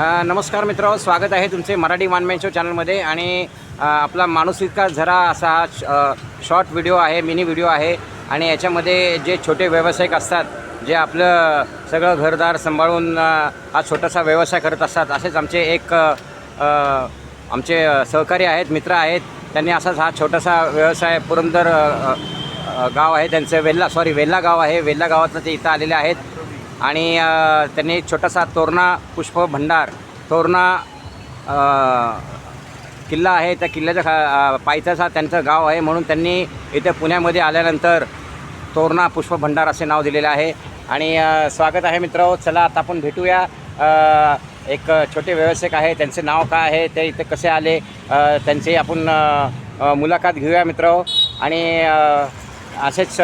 नमस्कार मित्र स्वागत आहे तुमचे मराठी वानमॅन शो चॅनलमध्ये आणि आपला माणूस इतका झरा असा हा श- शॉर्ट व्हिडिओ आहे मिनी व्हिडिओ आहे. आणि याच्यामध्ये जे छोटे व्यावसायिक असतात जे आपलं सगळं घरदार सांभाळून हा छोटासा व्यवसाय करत असतात असेच आमचे एक आमचे सहकारी आहेत मित्र आहेत. त्यांनी असाच हा छोटासा व्यवसाय पुरंदर गाव आहे. त्यांचं वेल्ला सॉरी वेल्ला गाव आहे. वेल्ला गावातनं ते इथं आलेले आहेत. आणि त्यांनी एक छोटासा तोरणा पुष्प भंडार तोरणा किल्ला आहे. त्या किल्ल्याच्या खा पायथ्याचा त्यांचं गाव आहे म्हणून त्यांनी इथे पुण्यामध्ये आल्यानंतर तोरणा पुष्प भंडार असे नाव दिलेले आहे. आणि स्वागत आहे मित्र चला आता आपण भेटूया. एक छोटे व्यावसायिक आहे त्यांचे नाव काय आहे ते इथे कसे आले त्यांची आपण मुलाखत घेऊया मित्र. आणि असेच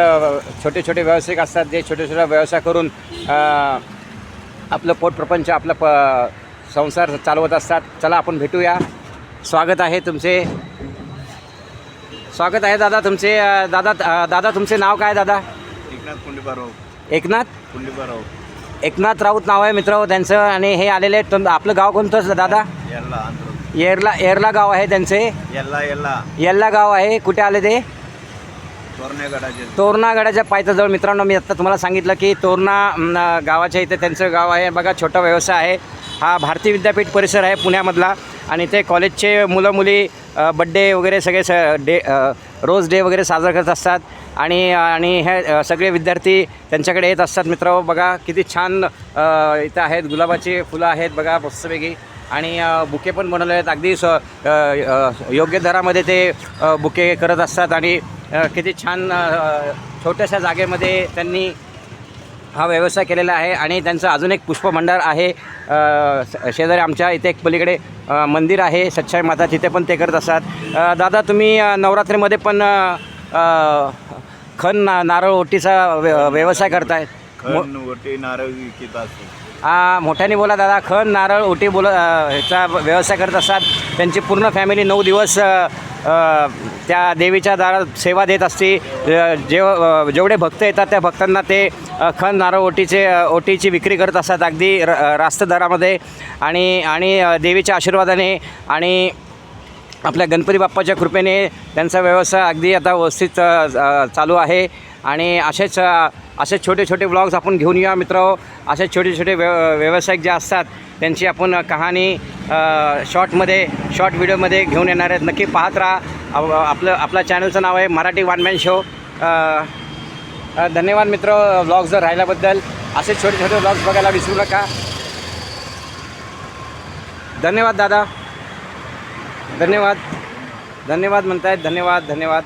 छोटे छोटे व्यावसायिक असतात जे छोटे छोटे व्यवसाय करून आपलं पोटप्रपंच आपलं प संसार चालवत असतात. चला आपण भेटूया. स्वागत आहे तुमचे. स्वागत आहे दादा तुमचे. दादा दादा तुमचे नाव काय दादा? एकनाथ कुंडीबाराव. एकनाथ? कुंडीबाराव. एकनाथ राऊत नाव आहे मित्र त्यांचं आणि हे आलेले तुम आपलं गाव कोणतं दादा? आंध्र. येरला येरला गाव आहे त्यांचे. यल्ला यल्ला येल्ला गाव आहे. कुठे आले ते? तोरणा गडाच्या पायथ्याजवळ मित्रांनो मी आत्ता तुम्हाला सांगितलं की तोरणा गावाच्या इथे त्यांचं गाव आहे. बघा छोटा व्यवसाय आहे. हा भारतीय विद्यापीठ परिसर आहे पुण्यामधला आणि ते कॉलेजचे मुलं मुली बड्डे वगैरे सगळे स डे रोज डे वगैरे साजरा करत असतात. आणि आणि हे सगळे विद्यार्थी त्यांच्याकडे येत असतात मित्र. बघा किती छान इथं आहेत. गुलाबाची फुलं आहेत. बघा मस्तपैकी. आणि बुके पण बनवले आहेत. अगदी स योग्य दरामध्ये ते बुके करत असतात. आणि किती छान छोट्याशा जागेमध्ये त्यांनी हा व्यवसाय केलेला आहे आणि त्यांचं अजून एक पुष्पभंडार आहे. शेजारी आमच्या इथे एक पलीकडे मंदिर आहे सच्चाई माता तिथे पण ते करत असतात. दादा तुम्ही नवरात्रीमध्ये पण खण ना नारळ ओटीचा व्य- व्यवसाय करताय. मो- खण वटी नारळ विकत असतो. आ, मोठ्याने बोला दादा खण नारळ ओटी बोला ह्याचा व्यवसाय करत असतात. त्यांची पूर्ण फॅमिली नऊ दिवस त्या देवीच्या दारात सेवा देत असते. जेव जेवढे भक्त येतात त्या भक्तांना ते खण नारळ ओटीचे ओटीची विक्री करत असतात अगदी र रास्त दरामध्ये. आणि आणि देवीच्या आशीर्वादाने आणि आपल्या गणपती बाप्पाच्या कृपेने त्यांचा व्यवसाय अगदी आता व्यवस्थित चालू आहे. आणि असेच असे छोटे छोटे ब्लॉग्स आपण घेऊन या मित्र असे छोटे छोटे व्य व्यावसायिक जे असतात त्यांची आपण कहाणी शॉर्टमध्ये शॉर्ट व्हिडिओमध्ये घेऊन येणार आहेत. नक्की पाहत राहा. आपलं आपल्या चॅनलचं नाव आहे मराठी वानमॅन शो धन्यवाद मित्र ब्लॉग्स जर राहिल्याबद्दल. असे छोटे छोटे ब्लॉग्स बघायला विसरू नका. धन्यवाद दादा. धन्यवाद. धन्यवाद म्हणतायत. धन्यवाद धन्यवाद.